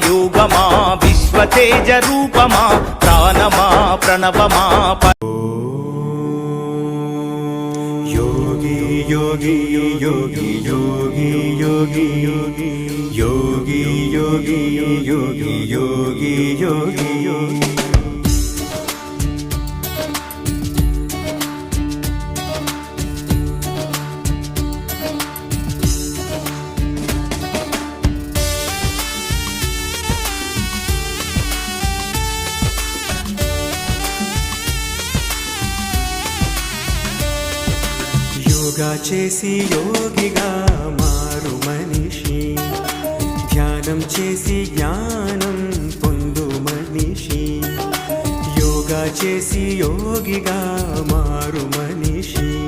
యోగమా విశ్వతేజ రూపమా ప్రాణమా ప్రణవమా యోగి యోగి యోగి యోగి యోగి యోగి యోగి యోగి యోగి యోగి యోగి యోగి యోగా చేసి యోగిగా మారు మనిషి. ధ్యానం చేసి జ్ఞానం పొందు మనిషి. యోగా చేసి యోగిగా మారు మనిషి.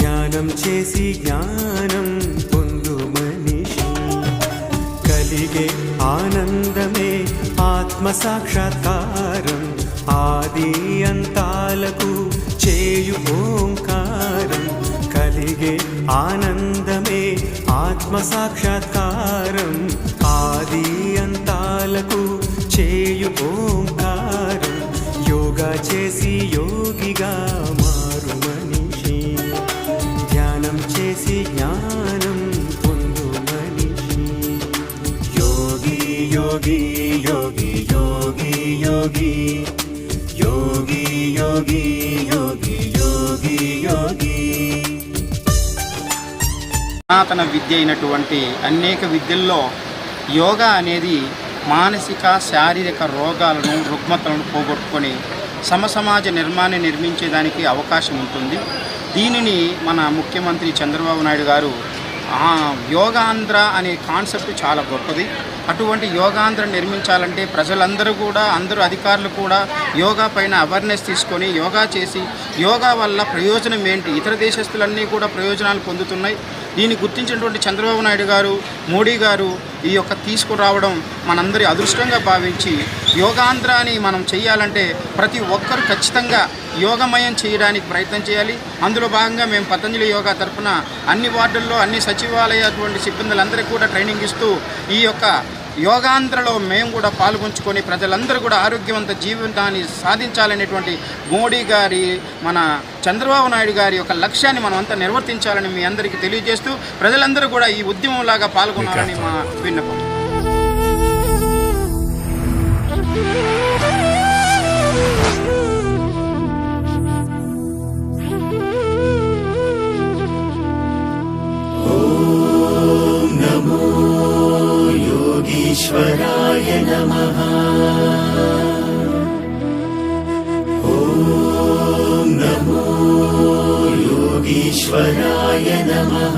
ధ్యానం చేసి జ్ఞానం పొందు మనిషి. కలిగే ఆనందమే ఆత్మ సాక్షాత్కారం. ఆది అంతాలకు చేయు ఓంకారం కలిగే ఆనందమే ఆత్మ సాక్షాత్కారం ఆది అంతాలకు చేయు ఓంకారం. యోగా చేసి యోగిగా మారు మనిషి. ధ్యానం చేసి జ్ఞానం పొందు మనిషి. యోగి యోగి. సనాతన విద్య అయినటువంటి అనేక విద్యల్లో యోగా అనేది మానసిక శారీరక రోగాలను రుగ్మతలను పోగొట్టుకొని సమసమాజ నిర్మాణాన్ని నిర్మించేదానికి అవకాశం ఉంటుంది. దీనిని మన ముఖ్యమంత్రి చంద్రబాబు నాయుడు గారు యోగాంధ్ర అనే కాన్సెప్ట్ చాలా గొప్పది. అటువంటి యోగాంధ్ర నిర్మించాలంటే ప్రజలందరూ కూడా అందరూ అధికారులు కూడా యోగా పైన అవేర్నెస్ తీసుకొని యోగా చేసి యోగా వల్ల ప్రయోజనం ఏంటి? ఇతర దేశస్తులన్నీ కూడా ప్రయోజనాలు పొందుతున్నాయి. దీన్ని గుర్తించినటువంటి చంద్రబాబు నాయుడు గారు మోడీ గారు ఈ యొక్క తీసుకురావడం మనందరి అదృష్టంగా భావించి యోగాంధ్రాన్ని మనం చేయాలంటే ప్రతి ఒక్కరూ ఖచ్చితంగా యోగమయం చేయడానికి ప్రయత్నం చేయాలి. అందులో భాగంగా మేము పతంజలి యోగా తరఫున అన్ని వార్డుల్లో అన్ని సచివాలయ సిబ్బందులందరికీ కూడా ట్రైనింగ్ ఇస్తూ ఈ యొక్క యోగాంధ్రలో మేము కూడా పాల్గొంచుకొని ప్రజలందరూ కూడా ఆరోగ్యవంత జీవితాన్ని సాధించాలనేటువంటి మోడీ గారి మన చంద్రబాబు నాయుడు గారి యొక్క లక్ష్యాన్ని మనం అంతా నిర్వర్తించాలని మీ అందరికీ తెలియజేస్తూ ప్రజలందరూ కూడా ఈ ఉద్యమంలాగా పాల్గొనాలని మా విన్నపం. नमः ॐ नमो योगीश्वराय नमः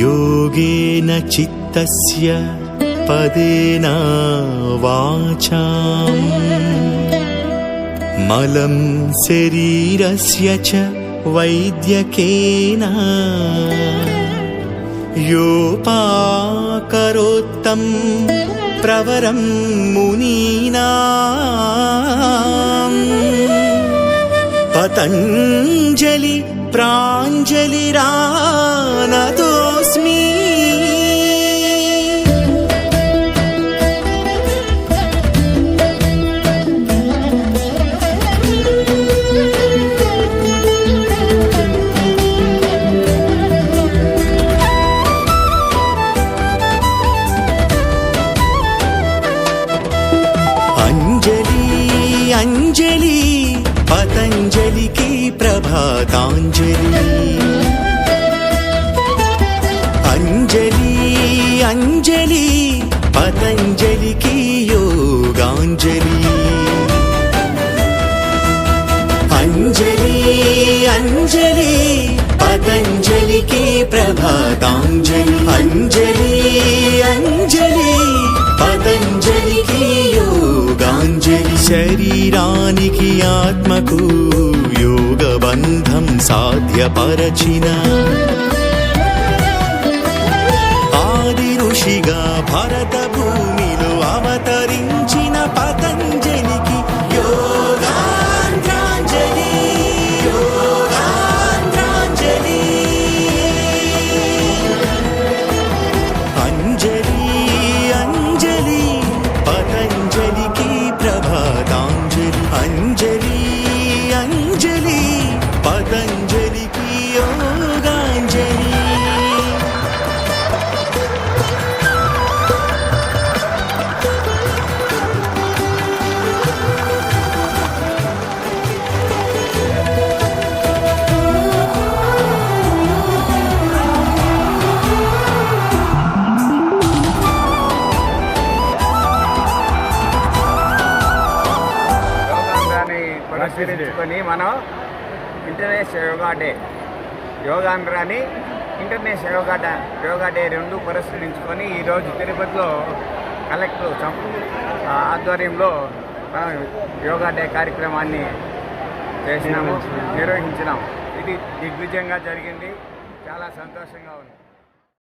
योगेन चित्तस्य पदेन वाचाम् मलं शरीरस्य च वैद्यकेन योपाकरोत्तं प्रवरं मुनीनाम् पतञ्जलि प्राञ्जलिरानतोऽस्मि పతంజలికి ప్రభాతాంజలి అంజలి అంజలి పతంజలికి యోగాంజలి అంజలి అంజలి పతంజలికి ప్రభాతాంజలి అంజలి అంజలి పతంజలికి శరీరానికి ఆత్మకు యోగబంధం సాధ్యపరచిన ఆది ఋషిగా భరత పురస్కరించుకొని మనం international yoga day యోగాంధ్రాని international yoga day yoga day రెండు పురస్కరించుకొని ఈరోజు తిరుపతిలో కలెక్టర్ ఆధ్వర్యంలో మనం యోగా డే కార్యక్రమాన్ని చేసినాము నిర్వహించినాము. ఇది దిగ్విజయంగా జరిగింది. చాలా సంతోషంగా ఉంది.